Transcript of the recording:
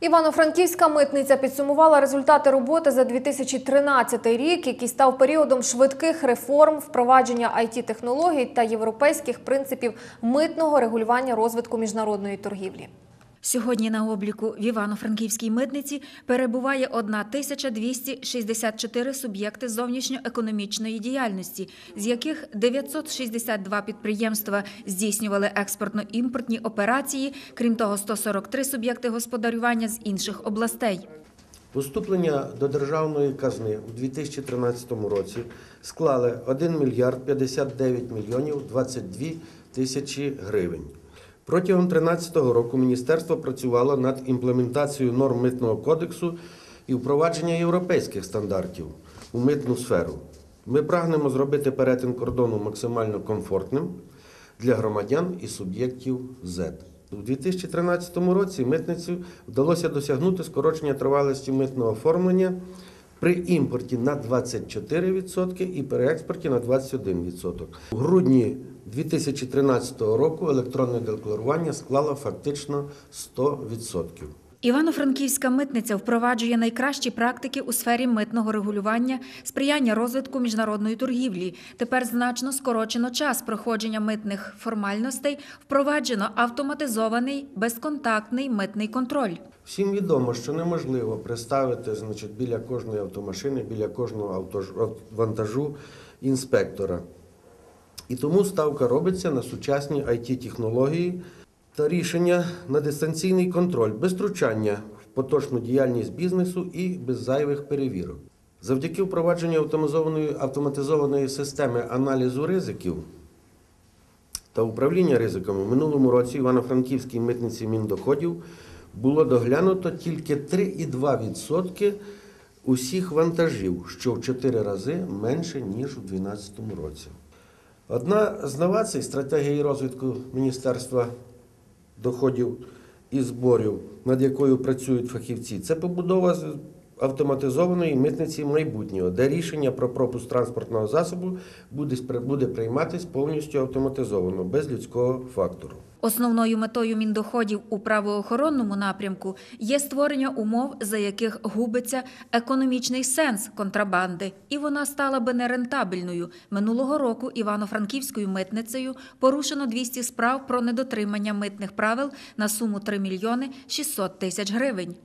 Івано-Франківська митниця підсумувала результати роботи за 2013 рік, який став періодом швидких реформ, впровадження it технологій та європейських принципів митного регулювання розвитку міжнародної торгівлі. Сьогодні на обліку в Івано-Франківській митниці перебуває 1264 суб'єкти зовнішньоекономічної діяльності, з яких 962 підприємства здійснювали експортно-імпортні операції, крім того, 143 суб'єкти господарювання з інших областей. Поступлення до державної казни у 2013 році склали 1 мільярд 59 мільйонів 22 тисячі гривень. Протягом 2013 року міністерство працювало над імплементацією норм митного кодексу і впровадження європейських стандартів у митну сферу. Ми прагнемо зробити перетин кордону максимально комфортним для громадян і суб'єктів ЗЕД. У 2013 році митниці вдалося досягнути скорочення тривалості митного оформлення при імпорті на 24% і при експорті на 21%. У грудні 2013 року електронне декларування склало фактично 100%. Івано-Франківська митниця впроваджує найкращі практики у сфері митного регулювання, сприяння розвитку міжнародної торгівлі. Тепер значно скорочено час проходження митних формальностей, впроваджено автоматизований безконтактний митний контроль. Всім відомо, що неможливо представити значить, біля кожної автомашини, біля кожного автож- вантажу інспектора. І тому ставка робиться на сучасні IT-технології та рішення на дистанційний контроль без втручання в поточну діяльність бізнесу і без зайвих перевірок. Завдяки впровадженню автоматизованої, автоматизованої системи аналізу ризиків та управління ризиками в минулому році Івано-Франківській митниці Міндоходів було доглянуто тільки 3,2% усіх вантажів, що в 4 рази менше, ніж у 2012 році. Одна з новацій стратегії розвитку Міністерства доходів і зборів, над якою працюють фахівці, це побудова автоматизованої митниці майбутнього, де рішення про пропуск транспортного засобу буде, буде прийматись повністю автоматизовано, без людського фактору. Основною метою міндоходів у правоохоронному напрямку є створення умов, за яких губиться економічний сенс контрабанди, і вона стала би нерентабельною. Минулого року Івано-Франківською митницею порушено 200 справ про недотримання митних правил на суму 3 мільйони 600 тисяч гривень.